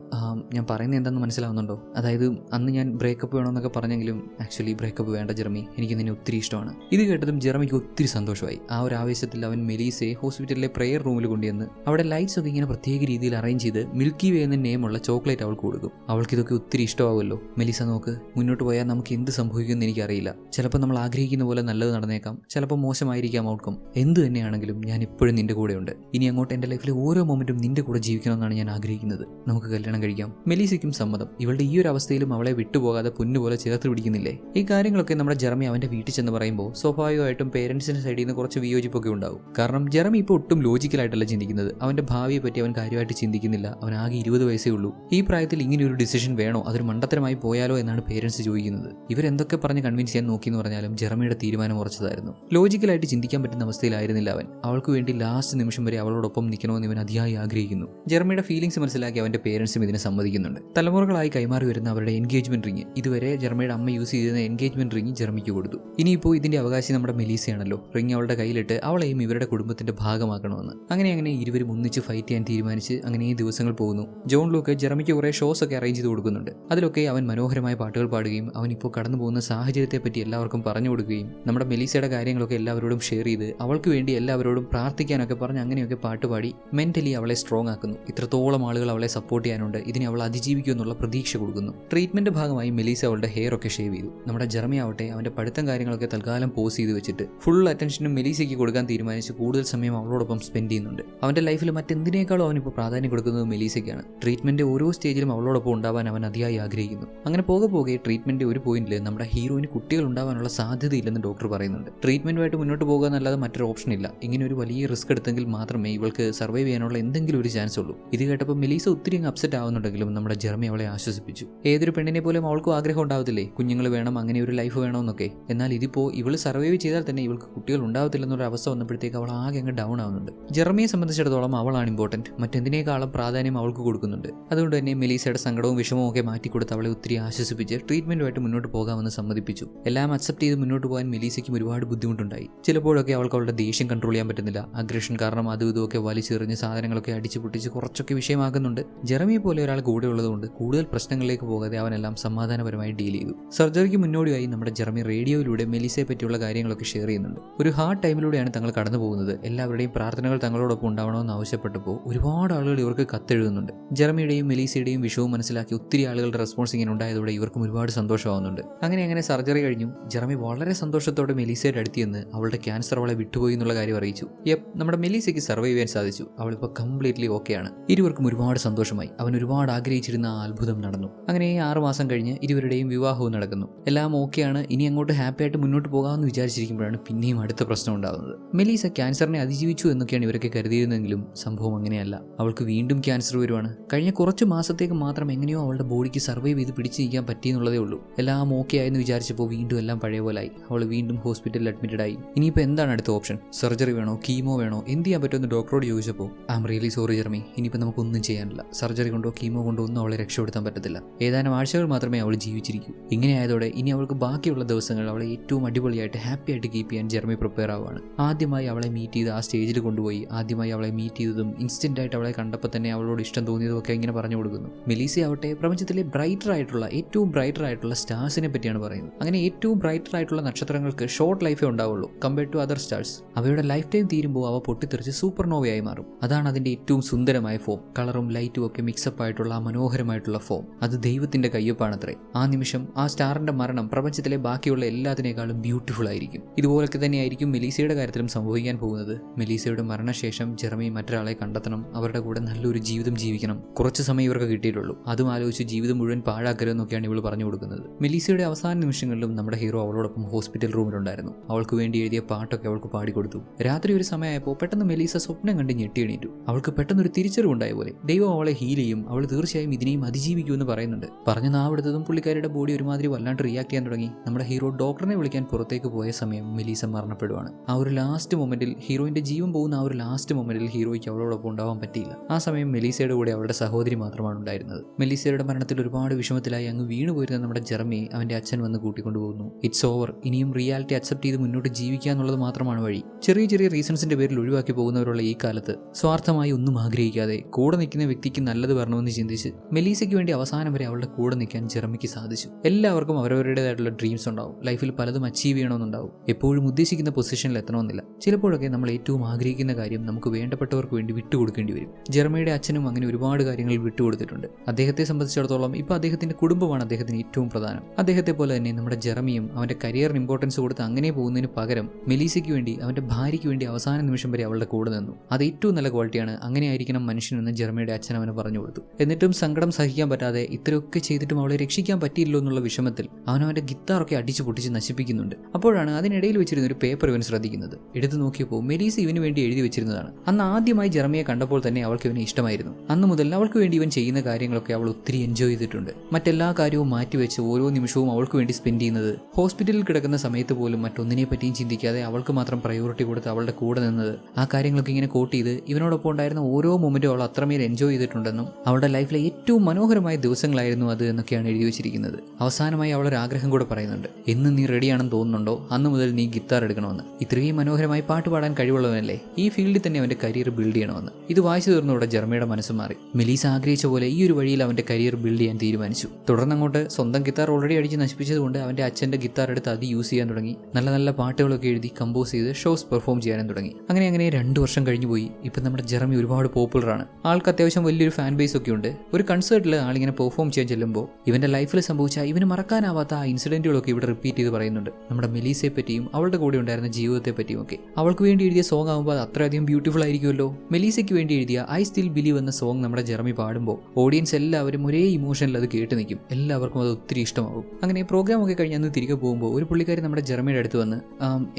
ഞാൻ പറയുന്നത് എന്താണെന്ന് മനസ്സിലാവുന്നുണ്ടോ? അതായത് അന്ന് ഞാൻ ബ്രേക്കപ്പ് വേണമെന്നൊക്കെ പറഞ്ഞെങ്കിലും ആക്ച്വലി ബ്രേക്കപ്പ് വേണ്ട ജെറമി. എനിക്ക് നിന്നെ ഒത്തിരി ഇഷ്ടമാണ്. ഇത് കേട്ടതും ജെറമിക്ക് ഒത്തിരി സന്തോഷമായി. ആ ഒരു ആവേശത്തിൽ അവൻ മെലീസയെ ഹോസ്പിറ്റലിലെ പ്രെയർ റൂമിൽ കൊണ്ടുവന്ന് അവിടെ ലൈറ്റ്സ് ഒക്കെ ഇങ്ങനെ പ്രത്യേക രീതിയിൽ അറേഞ്ച് ചെയ്ത് മിൽക്കി വേ എന്ന നെയിമുള്ള ചോക്ലേറ്റ് അവൾക്ക് കൊടുക്കും. അവൾക്ക് ഇതൊക്കെ ഒത്തിരി ഇഷ്ടമാവുമല്ലോ. മെലീസ നോക്ക്. മുന്നോട്ട് പോയാൽ നമുക്ക് എന്ത് സംഭവിക്കുമെന്ന് എനിക്കറിയില്ല. ചിലപ്പോൾ നമ്മൾ ആഗ്രഹിക്കുന്ന പോലെ നല്ലത് നടന്നേക്കാം. ചിലപ്പോൾ മോശമായിരിക്കാം ഔട്ട്കം എന്ത് തന്നെയാണെങ്കിലും ഞാൻ ഇപ്പോഴും നിന്റെ കൂടെയുണ്ട്. ഇനി അങ്ങോട്ട് എന്റെ ലൈഫിലെ ഓരോ മൊമെന്റും നിന്റെ കൂടെ ജീവിക്കണമെന്നാണ് ഞാൻ ആഗ്രഹിക്കുന്നത്. നമുക്ക് കല്യാണം കഴിക്കാം. മെലീസയ്ക്കും സമ്മതം. ഇവളുടെ ഈ ഒരു അവസ്ഥയിലും അവളെ വിട്ടുപോകാതെ പൊന്നുപോലെ ചേർത്ത് പിടിക്കുന്നില്ലേ? ഈ കാര്യങ്ങളൊക്കെ നമ്മുടെ ജെറമി അവന്റെ വീട്ടിൽ ചെന്ന് പറയുമ്പോൾ സ്വാഭാവികമായിട്ടും പേരൻസിന്റെ സൈഡിൽ നിന്ന് കുറച്ച് വിയോജിപ്പൊക്കെ ഉണ്ടാവും. കാരണം ജെറമി ഇപ്പോൾ ഒട്ടും ലോജിക്കലായിട്ടല്ല ചിന്തിക്കുന്നത്. അവന്റെ ഭാവിയെ പറ്റി അവൻ കാര്യമായിട്ട് ചിന്തിക്കുന്നില്ല. അവൻ ആകെ ഇരുപത് വയസ്സേ ഉള്ളൂ. ഈ പ്രായത്തിൽ ഇങ്ങനെ ഒരു ഡിസിഷൻ വേണോ? അതൊരു മണ്ടത്തരമായി പോയാലോ എന്നാണ് പേരൻസ് ചോദിക്കുന്നത് ഇവരെന്തൊക്കെ പറഞ്ഞ് കൺവിൻസ് ചെയ്യാൻ നോക്കി എന്ന് പറഞ്ഞാലും ജെറമിയുടെ തീരുമാനം ഉറച്ചതായിരുന്നു. ലോജിക്കലായിട്ട് ചിന്തിക്കാൻ പറ്റുന്ന അവസ്ഥയിലായിരുന്നില്ല അവൻ. അവൾക്ക് വേണ്ടി ലാസ്റ്റ് നിമിഷം വരെ അവളോടൊപ്പം നിൽക്കണമെന്ന് ഇവൻ അതിയായി ആഗ്രഹിക്കുന്നു. ജെറമിയുടെ ഫീലിംഗ്സ് മനസ്സിലാക്കി അവന്റെ പേരൻസും ഇതിനെ സമ്മതിക്കുന്നുണ്ട്. തലമുറകളായി കൈമാറി വരുന്ന അവരുടെ എൻഗേജ്മെന്റ് റിംഗ് ഇതുവരെ ജെറമിയുടെ അമ്മ യൂസ് ചെയ്തിരുന്ന എൻഗേജ്മെന്റ് റിംഗ് ജെർമിക്ക് കൊടുത്തു. ഇനിയിപ്പോൾ ഇതിന്റെ അവകാശി നമ്മുടെ മെലീസയാണല്ലോ. റിംഗ് അവളുടെ കയ്യിലിട്ട് അവളെയും ഇവരുടെ കുടുംബത്തിന്റെ ഭാഗമാക്കണമെന്ന്. അങ്ങനെ അങ്ങനെ ഇരുവരും ഒന്നിച്ച് ഫൈറ്റ് ചെയ്യാൻ തീരുമാനിച്ച് അങ്ങനെ ദിവസങ്ങൾ പോകുന്നു. ജോൺ ലൂക്ക് ജെറമിക്ക് കുറേ ഷോസ് ഒക്കെ അറേഞ്ച് ചെയ്ത് കൊടുക്കുന്നുണ്ട്. അതിലൊക്കെ അവൻ മനോഹരമായ പാട്ടുകൾ പാടുകയും അവൻ ഇപ്പോൾ കടന്നു പോകുന്ന സാഹചര്യത്തെ പറ്റി എല്ലാവർക്കും പറഞ്ഞു കൊടുക്കുകയും നമ്മുടെ മെലീസയുടെ കാര്യങ്ങളൊക്കെ എല്ലാവരോടും ഷെയർ ചെയ്ത് അവൾക്ക് വേണ്ടി എല്ലാവരോടും പ്രാർത്ഥിക്കാനൊക്കെ പറഞ്ഞ് അങ്ങനെയൊക്കെ പാട്ട് പാടി മെന്റലി അവളെ സ്ട്രോങ് ആക്കുന്നു. ഇത്രത്തോളം ആളുകൾ അവളെ സപ്പോർട്ട് ചെയ്യാനുണ്ട്. ഇതിനെ അവൾ അതിജീവിക്കും എന്നുള്ള പ്രതീക്ഷ കൊടുക്കുന്നു. ട്രീറ്റ്മെന്റ് ഭാഗമായി മെലീസ അവളുടെ ഹെയർ ഒക്കെ ഷേവ് ചെയ്തു. നമ്മുടെ ജെർമി ആവട്ടെ അവന്റെ പഠിത്തം കാര്യങ്ങളൊക്കെ തൽക്കാലം പോസ് ചെയ്ത് വെച്ചിട്ട് ഫുൾ അറ്റൻഷനും മെലീസയ്ക്ക് കൊടുക്കാൻ തീരുമാനിച്ച് കൂടുതൽ സമയം അവളോടൊപ്പം സ്പെൻഡ് ചെയ്യുന്നുണ്ട്. അവന്റെ ലൈഫിൽ മറ്റെന്തിനേക്കാളും അവനിപ്പോൾ പ്രാധാന്യം കൊടുക്കുന്നത് മെലീസയ്ക്കാണ്. ട്രീറ്റ്മെന്റ് ഓരോ സ്റ്റേജിലും അവളോടൊപ്പം ഉണ്ടാവാൻ അവൻ അതിയായി ആഗ്രഹിക്കുന്നു. അങ്ങനെ പോകെ പോകെ ട്രീറ്റ്മെന്റ് ഒരു പോയിന്റിൽ നമ്മുടെ ഹീറോയിന് കുട്ടികൾ ഉണ്ടാവാനുള്ള സാധ്യതയില്ലെന്ന് ഡോക്ടർ പറയുന്നുണ്ട്. ട്രീറ്റ്മെന്റുമായിട്ട് മുന്നോട്ട് പോകുക എന്നല്ലാതെ മറ്റൊരു ഓപ്ഷൻ ഇല്ല. ഇങ്ങനെ ഒരു വലിയ റിസ്ക് എടുത്തെങ്കിൽ മാത്രമേ ഇവൾക്ക് സർവൈവ് ചെയ്യാനുള്ള എന്തെങ്കിലും ഒരു ചാൻസ് ഉള്ളൂ. ഇത് കേട്ടപ്പോൾ മെലീസ ഒത്തിരി അപ്സെറ്റ് ആവുന്നുണ്ടെങ്കിലും നമ്മുടെ ജെർമി അവളെ ആശ്വസിപ്പിച്ചു. ഏതൊരു പെണ്ണിനെ പോലും അവൾക്കും ആഗ്രഹം ഉണ്ടാവത്തില്ലേ? കുഞ്ഞുങ്ങൾ വേണം അങ്ങനെ ഒരു ലൈഫ് വേണമെന്നൊക്കെ. എന്നാൽ ഇതിപ്പോൾ ഇവൾ സർവൈവ് ചെയ്താൽ തന്നെ ഇവൾക്ക് കുട്ടികൾ ഉണ്ടാവത്തില്ലെന്നൊരു അവസ്ഥ വന്നപ്പോഴത്തേക്ക് അവൾ ആകെ അങ്ങ് ഡൗൺ ആവുന്നുണ്ട്. ജെർമിയെ സംബന്ധിച്ചിടത്തോളം അവളാണ് ഇമ്പോർട്ടന്റ് മറ്റെന്തിനേക്കാളും പ്രാധാന്യം അവൾക്ക് കൊടുക്കുന്നുണ്ട്. അതുകൊണ്ട് തന്നെ മെലീസയുടെ സങ്കടവും വിഷമവും ഒക്കെ മാറ്റിക്കൊടുത്ത് അവളെ ഒത്തിരി ആശ്വസിപ്പിച്ച് ട്രീറ്റ്മെന്റുമായിട്ട് മുന്നോട്ട് പോകാമെന്ന് സമ്മതിപ്പിച്ചു. എല്ലാം അക്സെപ്റ്റ് ചെയ്ത് മുന്നോട്ട് പോകാൻ മെലീസയ്ക്കും ഒരുപാട് ബുദ്ധിമുട്ടുണ്ടായി. ചിലപ്പോഴൊക്കെ അവൾക്ക് അവളുടെ ദേഷ്യം കൺട്രോൾ ചെയ്യാൻ പറ്റുന്നില്ല. അഗ്രഷൻ കാരണം അതും ഇതുമൊക്കെ വലിച്ചെറിഞ്ഞ് സാധനങ്ങളൊക്കെ അടിച്ചു പൊട്ടിച്ച് കുറച്ചൊക്കെ വിഷയമാകുന്നുണ്ട്. ജെറമിയെ പോലെ ഒരാൾ കൂടെ ഉള്ളതുകൊണ്ട് കൂടുതൽ പ്രശ്നങ്ങളിലേക്ക് പോകാതെ അവനെല്ലാം സമാധാനപരമായി ഡീൽ ചെയ്തു. സർജറിക്ക് മുന്നോടിയായി നമ്മുടെ ജെറമി റേഡിയോയിലൂടെ മെലീസയെ പറ്റിയുള്ള കാര്യങ്ങളൊക്കെ ഷെയർ ചെയ്യുന്നുണ്ട്. ഒരു ഹാർഡ് ടൈമിലൂടെയാണ് തങ്ങൾ കടന്നു പോകുന്നത്. എല്ലാവരുടെയും പ്രാർത്ഥനകൾ തങ്ങളോടൊപ്പം ഉണ്ടാവണമെന്ന് ആവശ്യപ്പെട്ടപ്പോൾ ഒരുപാട് ആളുകൾ ഇവർക്ക് കത്തെഴുതുന്നുണ്ട്. ജെറമിയുടെയും മെലീസയുടെയും വിഷവും മനസ്സിലാക്കി ഒത്തിരി ആളുകളുടെ റെസ്പോൺസ് ഇങ്ങനെ ഉണ്ടായതോടെ ഇവർക്കും ഒരുപാട് സന്തോഷമാവുന്നുണ്ട്. അങ്ങനെ അങ്ങനെ സർജറി കഴിഞ്ഞു. ജെറമി വളരെ സന്തോഷത്തോടെ മെലീസയുടെ അടുത്ത് നിന്ന് അവളുടെ ക്യാൻസർ അവളെ വിട്ടുപോയി എന്നുള്ള കാര്യം അറിയിച്ചു. യെപ് നമ്മുടെ മെലീസയ്ക്ക് സർവൈവ് ചെയ്യാൻ സാധിച്ചു. അവളിപ്പോൾ കംപ്ലീറ്റ്ലി ഓക്കെയാണ് ഇരുവർക്കും ഒരുപാട് സന്തോഷമായി. അവൻ ഒരുപാട് ആഗ്രഹിച്ചിരുന്ന ആ അത്ഭുതം നടന്നു. അങ്ങനെ ഈ ആറ് മാസം കഴിഞ്ഞ് ഇരുവരുടെയും വിവാഹവും നടക്കുന്നു. എല്ലാം ഓക്കെയാണ് ഇനി അങ്ങോട്ട് ഹാപ്പി ആയിട്ട് മുന്നോട്ട് പോകാമെന്ന് വിചാരിച്ചിരിക്കുമ്പോഴാണ് പിന്നെയും അടുത്ത പ്രശ്നം ഉണ്ടാകുന്നത്. മെലീസ ക്യാൻസറിനെ അതിജീവിച്ചു എന്നൊക്കെയാണ് ഇവരൊക്കെ കരുതിയിരുന്നെങ്കിലും സംഭവം അങ്ങനെയല്ല. അവൾക്ക് വീണ്ടും ക്യാൻസർ വരുവാണ്. കഴിഞ്ഞ കുറച്ച് മാസത്തേക്ക് മാത്രം എങ്ങനെയോ അവളുടെ ബോഡിക്ക് സർവൈവ് ചെയ്ത് പിടിച്ചു നിൽക്കാൻ പറ്റിയെന്നുള്ളതേ ഉള്ളൂ. എല്ലാം ഓക്കെ ആയെന്ന് വിചാരിച്ചപ്പോൾ വീണ്ടും എല്ലാം പഴയ പോലായി അവൾ വീണ്ടും ഹോസ്പിറ്റലിൽ അഡ്മിറ്റഡ് ആയി. ഇനിയിപ്പോൾ എന്താണ് അടുത്ത ഓപ്ഷൻ സർജറി വേണോ? കീമോ വേണോ? എന്ത് ചെയ്യാൻ പറ്റുമെന്ന് ഡോക്ടറോട് ചോദിച്ചപ്പോൾ ആം റിയലി സോറി ജെർമി ഇനിയിപ്പോൾ നമുക്കൊന്നും ചെയ്യാനില്ല. സർജറി കൊണ്ടോ കീമോ കൊണ്ടോ ഒന്നും അവളെ രക്ഷപ്പെടുത്താൻ പറ്റത്തില്ല. ഏതാനും ആഴ്ചകൾ മാത്രമേ അവൾ ജീവിച്ചിരിക്കൂ. ഇങ്ങനെ ആയതോടെ ഇനി അവൾക്ക് ബാക്കിയുള്ള ദിവസങ്ങൾ അവളെ ഏറ്റവും അടിപൊളിയായിട്ട് ഹാപ്പി ആയിട്ട് കീപ്പ് ചെയ്യാൻ ജെർമി പ്രിപ്പയർ ആവുകയാണ് ആദ്യമായി അവളെ മീറ്റ് ചെയ്ത് ആ സ്റ്റേജിൽ കൊണ്ടുപോയി. ആദ്യമായി അവളെ മീറ്റ് ചെയ്തതും ഇൻസ്റ്റന്റ് ആയിട്ട് അവളെ കണ്ടപ്പോൾ തന്നെ അവളോട് ഇഷ്ടം തോന്നിയതും ഒക്കെ ഇങ്ങനെ പറഞ്ഞു കൊടുക്കുന്നു. മെലീസ ആവട്ടെ പ്രപഞ്ചത്തിലെ ബ്രൈറ്റർ ആയിട്ടുള്ള ഏറ്റവും ബ്രൈറ്റർ ആയിട്ടുള്ള സ്റ്റാർസിനെ പറ്റിയാണ് പറയുന്നത്. അങ്ങനെ ഏറ്റവും ബ്രൈറ്റർ ആയിട്ടുള്ള നക്ഷത്രങ്ങൾക്ക് ഷോർട്ട് ലൈഫേ ഉണ്ടാവുള്ളൂ കമ്പയർഡ് ടു അതർ സ്റ്റാർസ് അവയുടെ ലൈഫ് ടൈം തീരുമ്പോൾ അവ പൊട്ടിത്തെറിച്ച് സൂപ്പർനോവയായി മാറും. അതാണ് അതിന്റെ ഏറ്റവും സുന്ദരമായ ഫോം കളറും ലൈറ്റും ഒക്കെ മിക്സപ്പ് ആയിട്ടുള്ള ആ മനോഹരമായിട്ടുള്ള ഫോം അത് ദൈവത്തിന്റെ കയ്യൊപ്പാണത്രേ. ആ നിമിഷം ആ സ്റ്റാറിന്റെ മരണം പ്രപഞ്ചത്തിലെ ബാക്കിയുള്ള എല്ലാത്തിനേക്കാളും ബ്യൂട്ടിഫുൾ ആയിരിക്കും. ഇതുപോലൊക്കെ തന്നെയായിരിക്കും മെലീസയുടെ കാര്യത്തിലും സംഭവിക്കാൻ പോകുന്നത്. മെലീസയുടെ മരണശേഷം ജെറമി മറ്റൊരാളെ കണ്ടെത്തണം. അവരുടെ കൂടെ നല്ലൊരു ജീവിതം ജീവിക്കണം. കുറച്ച് സമയം ഇവർക്ക് കിട്ടിയിട്ടുള്ളൂ. അതും ആലോചിച്ച് ജീവിതം മുഴുവൻ പാഴാക്കരുതെന്നൊക്കെയാണ് ഇവൾ പറഞ്ഞു കൊടുക്കുന്നത്. മെലീസയുടെ അവസാന നിമിഷങ്ങളിലും നമ്മുടെ ഹീറോ അവളോടൊപ്പം ഹോസ്പിറ്റൽ റൂമിലുണ്ടായിരുന്നു. അവൾക്ക് വേണ്ടി എഴുതിയ പാട്ടൊക്കെ അവൾക്ക് പാടിക്കൊടുത്തു രാത്രി ഒരു സമയമായപ്പോൾ പെട്ടെന്ന് മെലീസ സ്വപ്നം കണ്ട് ഞെട്ടി എണീറ്റു അവൾക്ക് പെട്ടെന്നൊരു തിരിച്ചറിവുണ്ടായ പോലെ ദൈവം അവളെ ഹീൽ ചെയ്യും അവൾ തീർച്ചയായും ഇതിനെയും അതിജീവിക്കുമെന്ന് പറയുന്നുണ്ട്. പറഞ്ഞ നാവെടുത്തതും പുള്ളിക്കാരിയുടെ ബോഡി ഒരുമാതിരി വല്ലാണ്ട് റിയാക്ട് ചെയ്യാൻ തുടങ്ങി. നമ്മുടെ ഹീറോ ഡോക്ടറിനെ വിളിക്കാൻ പുറത്തേക്ക് പോയ സമയം മെലീസ മരണപ്പെടുവാണ്. ആ ഒരു ലാസ്റ്റ് മൊമെന്റിൽ ഹീറോയിന്റെ ജീവൻ പോകുന്ന ആ ഒരു ലാസ്റ്റ് മൊമെന്റിൽ ഹീറോയ്ക്ക് അവളോടൊപ്പം ഉണ്ടാവാൻ പറ്റിയില്ല. ആ സമയം മെലീസയുടെ കൂടെ അവളുടെ സഹോദരി മാത്രമാണ് ഉണ്ടായിരുന്നത്. മെലീസയുടെ മരണത്തിൽ ഒരുപാട് വിഷമത്തിലായി അങ്ങ് വീണു നമ്മുടെ ജെർമി അവന്റെ അച്ഛൻ വന്ന് കൂട്ടിക്കൊണ്ടു പോകുന്നു. ഇറ്റ്സ് ഓവർ ഇനിയും റിയാലിറ്റി അക്സെപ്റ്റ് ചെയ്ത് മുന്നോട്ട് ജീവിക്കുക എന്നുള്ളത് മാത്രമാണ് വഴി. ചെറിയ ചെറിയ റീസൺസിന്റെ പേരിൽ ഒഴിവാക്കി പോകുന്നവരുള്ള ഈ കാലത്ത് സ്വാർത്ഥമായി ഒന്നും ആഗ്രഹിക്കാതെ കൂടെ നിൽക്കുന്ന വ്യക്തിക്ക് നല്ലത് വരണമെന്ന് ചിന്തിച്ച് മെലീസയ്ക്ക് വേണ്ടി അവസാനം വരെ അവളുടെ കൂടെ നിൽക്കാൻ ജെർമിക്ക് സാധിച്ചു. എല്ലാവർക്കും അവരവരുടേതായിട്ടുള്ള ഡ്രീംസ് ഉണ്ടാവും. ലൈഫിൽ പലതും അച്ചീവ് ചെയ്യണമെന്നുണ്ടാവും. എപ്പോഴും ഉദ്ദേശിക്കുന്ന പൊസിഷനിൽ എത്തണമെന്നില്ല. ചിലപ്പോഴൊക്കെ നമ്മൾ ഏറ്റവും ആഗ്രഹിക്കുന്ന കാര്യം നമുക്ക് വേണ്ടപ്പെട്ടവർക്ക് വേണ്ടി വിട്ടുകൊടുക്കേണ്ടി വരും. ജെർമയുടെ അച്ഛനും അങ്ങനെ ഒരുപാട് കാര്യങ്ങൾ വിട്ടുകൊടുത്തിട്ടുണ്ട്. അദ്ദേഹത്തെ സംബന്ധിച്ചിടത്തോളം ഇപ്പോൾ അദ്ദേഹത്തിന്റെ കുടുംബമാണ് അദ്ദേഹത്തിന് ഏറ്റവും പ്രധാനം. അദ്ദേഹത്തെ പോലെ തന്നെ നമ്മുടെ ജെറമിയും അവന്റെ കരിയറിന് ഇമ്പോർട്ടൻസ് കൊടുത്ത് അങ്ങനെ പോകുന്നതിന് പകരം മെലീസയ്ക്ക് വേണ്ടി അവന്റെ ഭാര്യയ്ക്ക് വേണ്ടി അവസാന നിമിഷം വരെ അവളുടെ കൂടെ നിന്നു. അത് ഏറ്റവും നല്ല ക്വാളിറ്റിയാണ് അങ്ങനെ ആയിരിക്കണം മനുഷ്യനെന്ന് ജെറമിയുടെ അച്ഛൻ അവന് പറഞ്ഞു കൊടുത്തു. എന്നിട്ടും സങ്കടം സഹിക്കാൻ പറ്റാതെ ഇത്രയൊക്കെ ചെയ്തിട്ടും അവളെ രക്ഷിക്കാൻ പറ്റിയില്ലോ എന്നുള്ള വിഷമത്തിൽ അവൻ അവന്റെ ഗിത്താറൊക്കെ അടിച്ചു പൊട്ടിച്ച് നശിപ്പിക്കുന്നുണ്ട്. അപ്പോഴാണ് അതിനിടയിൽ വെച്ചിരുന്ന ഒരു പേപ്പർ ഇവൻ ശ്രദ്ധിക്കുന്നത്. എടുത്തു നോക്കിയപ്പോൾ മെലീസ ഇവന് വേണ്ടി എഴുതി വെച്ചിരുന്നതാണ്. അന്ന് ആദ്യമായി ജെറമിയെ കണ്ടപ്പോൾ തന്നെ അവൾക്ക് ഇവനെ ഇഷ്ടമായിരുന്നു. അന്ന് മുതൽ അവൾക്ക് വേണ്ടി ഇവൻ ചെയ്യുന്ന കാര്യങ്ങളൊക്കെ അവൾ ഒത്തിരി എൻജോയ് ചെയ്തിട്ടുണ്ട്. മറ്റെല്ലാ കാര്യവും മാറ്റിവെച്ച് ഓരോ നിമിഷവും അവൾക്ക് വേണ്ടി സ്പെൻഡ് ചെയ്യുന്നത്. ഹോസ്പിറ്റലിൽ കിടക്കുന്ന സമയത്ത് പോലും മറ്റൊന്നിനെ പറ്റിയും ചിന്തിക്കാതെ അവൾക്ക് മാത്രം പ്രയോറിറ്റി കൊടുത്ത് അവളുടെ കൂടെ നിന്നത്. ആ കാര്യങ്ങളൊക്കെ ഇങ്ങനെ കോട്ട് ചെയ്ത് ഇവനോടൊപ്പം ഉണ്ടായിരുന്ന ഓരോ മൊമെന്റും അവൾ അത്രമേൽ എൻജോയ് ചെയ്തിട്ടുണ്ടെന്നും അവളുടെ ലൈഫിലെ ഏറ്റവും മനോഹരമായ ദിവസങ്ങളായിരുന്നു അത് എന്നൊക്കെയാണ് എഴുതി വെച്ചിരിക്കുന്നത്. അവസാനമായി അവൾ ഒരു ആഗ്രഹം കൂടെ പറയുന്നുണ്ട്. എന്ന് നീ റെഡിയാണെന്ന് തോന്നുന്നുണ്ടോ? അന്ന് മുതൽ നീ ഗിത്താർ എടുക്കണമെന്ന്. ഇത്രയും മനോഹരമായി പാട്ട് പാടാൻ കഴിവുള്ളവനല്ലേ? ഈ ഫീൽഡിൽ തന്നെ അവന്റെ കരിയർ ബിൽഡ് ചെയ്യണമെന്ന്. ഇത് വായിച്ചു തീർന്നതോടെ ജർമ്മയുടെ മനസ്സ് മാറി. മെലീസ് ആഗ്രഹിച്ച പോലെ ഈ ഒരു വഴിയിൽ അവന്റെ കരിയർ ബിൽഡ് ചെയ്യാൻ തീരുമാനിച്ചു. തുടർന്നങ്ങോട്ട് സ്വന്തം ഗിത്താർ ഓൾറെഡി അടിച്ച് നശിപ്പിച്ചതുകൊണ്ട് അവന്റെ അച്ഛന്റെ ഗിത്താർ എടുത്ത് അത് യൂസ് ചെയ്യാൻ തുടങ്ങി. നല്ല നല്ല പാട്ടുകളൊക്കെ എഴുതി കമ്പോസ് ചെയ്ത് ഷോസ് പെർഫോം ചെയ്യാനും തുടങ്ങി. അങ്ങനെ അങ്ങനെ രണ്ട് വർഷം കഴിഞ്ഞു പോയി. ഇപ്പം നമ്മുടെ ജെറമി ഒരുപാട് പോപ്പുലറാണ് ആൾക്ക് അത്യാവശ്യം വലിയൊരു ഫാൻ ബേസ് ഒക്കെ ഉണ്ട്. ഒരു കൺസേർട്ടിൽ ആളിങ്ങനെ പെർഫോം ചെയ്യാൻ ചെല്ലുമ്പോൾ ഇവന്റെ ലൈഫിൽ സംഭവിച്ച ഇവന് മറക്കാനാവാത്ത ആ ഇൻസിഡന്റുകളൊക്കെ ഇവിടെ റിപ്പീറ്റ് ചെയ്ത് പറയുന്നുണ്ട്. നമ്മുടെ മെലീസയെ പറ്റിയും അവളുടെ കൂടെ ഉണ്ടായിരുന്ന ജീവിതത്തെ പറ്റിയും ഒക്കെ. അവൾക്ക് വേണ്ടി എഴുതിയ സോങ് ആകുമ്പോൾ അത് അത്രയധികം ബ്യൂട്ടിഫുൾ ആയിരിക്കുമല്ലോ? മെലീസയ്ക്ക് വേണ്ടി എഴുതിയ ഐ സ്റ്റിൽ ബിലീവ് എന്ന സോങ് നമ്മുടെ ജെറമി പാടുമ്പോൾ ഓഡിയൻസ് എല്ലാവരും ഒരേ ഇമോഷനിൽ അത് കേട്ട് നിൽക്കും. എല്ലാവർക്കും അത് ഒത്തിരി ഇഷ്ടമാകും. അങ്ങനെ പ്രോഗ്രാം ഒക്കെ കഴിഞ്ഞ് അന്ന് തിരികെ പോകുമ്പോൾ ഒരു പുള്ളിക്കാരി നമ്മുടെ ജെറമിയുടെ അടുത്ത് വന്ന്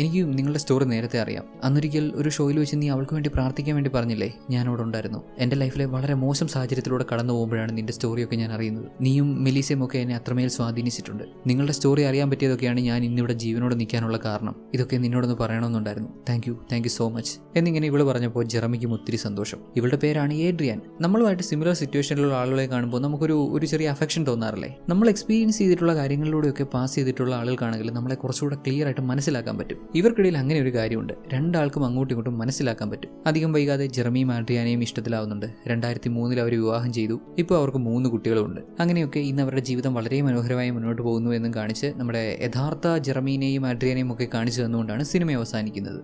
എനിക്ക് നിങ്ങളുടെ സ്റ്റോറി നേരത്തെ അറിയാം. അന്നൊരിക്കൽ ഒരു ഷോയിൽ വെച്ച് നീ അവൾക്ക് വേണ്ടി പ്രാർത്ഥിക്കാൻ വേണ്ടി പറഞ്ഞില്ലേ? ഞാൻ അവിടെ ഉണ്ടായിരുന്നു. എന്റെ ലൈഫിലെ വളരെ മോശം സാഹചര്യത്തിലൂടെ കടന്നു പോകുമ്പോഴാണ് നിന്റെ സ്റ്റോറിയൊക്കെ ഞാൻ അറിയുന്നത്. നീയും മെലീസയും ഒക്കെ എന്നെ അത്രമേൽ സ്വാധീനിച്ചിട്ടുണ്ട്. നിങ്ങളുടെ സ്റ്റോറി അറിയാൻ പറ്റിയതൊക്കെയാണ് ഞാൻ ഇന്നിവിടെ ജീവനോട് നിൽക്കാനുള്ള കാരണം. ഇതൊക്കെ നിന്നോടൊന്ന് പറയണമെന്നുണ്ടായിരുന്നു. Thank you thank you so much എന്നിങ്ങനെ ഇവൾ പറഞ്ഞപ്പോൾ ജെറമിക്കും ഒത്തിരി സന്തോഷം. ഇവളുടെ പേരാണ് ഏഡ്രിയാൻ. നമ്മളുമായിട്ട് സിമിലർ സിറ്റുവേഷനിലുള്ള ആളുകളെ കാണുമ്പോൾ നമുക്കൊരു ഒരു ചെറിയ അഫെക്ഷൻ തോന്നാറില്ലേ? നമ്മൾ എക്സ്പീരിയൻസ് ചെയ്തിട്ടുള്ള കാര്യങ്ങളിലൂടെയൊക്കെ പാസ് ചെയ്തിട്ടുള്ള ആളുകൾക്കാണെങ്കിൽ നമ്മളെ കുറച്ചുകൂടെ ക്ലിയർ ആയിട്ട് മനസ്സിലാക്കാൻ പറ്റും. ഇവർക്കിടയിൽ അങ്ങനെ ഒരു കാര്യമുണ്ട്. രണ്ടാൾക്കും അങ്ങോട്ടും ഇങ്ങോട്ടും മനസ്സിലാക്കാൻ പറ്റും. അധികം വൈകാതെ ജെറമിയും ആഡ്രിയാനെയും ഇഷ്ടത്തിലാവുന്നുണ്ട്. രണ്ടായിരത്തി മൂന്നിൽ അവർ വിവാഹം ചെയ്തു. ഇപ്പോൾ അവർക്ക് മൂന്ന് കുട്ടികളുണ്ട്. അങ്ങനെയൊക്കെ ഇന്ന് അവരുടെ ജീവിതം വളരെ മനോഹരമായി മുന്നോട്ട് പോകുന്നു എന്നും കാണിച്ച് നമ്മുടെ യഥാർത്ഥ ജെറമീനെയും ആഡ്രിയാനെയും ഒക്കെ കാണിച്ചു തന്നുകൊണ്ടാണ് സിനിമ അവസാനിക്കുന്നത്.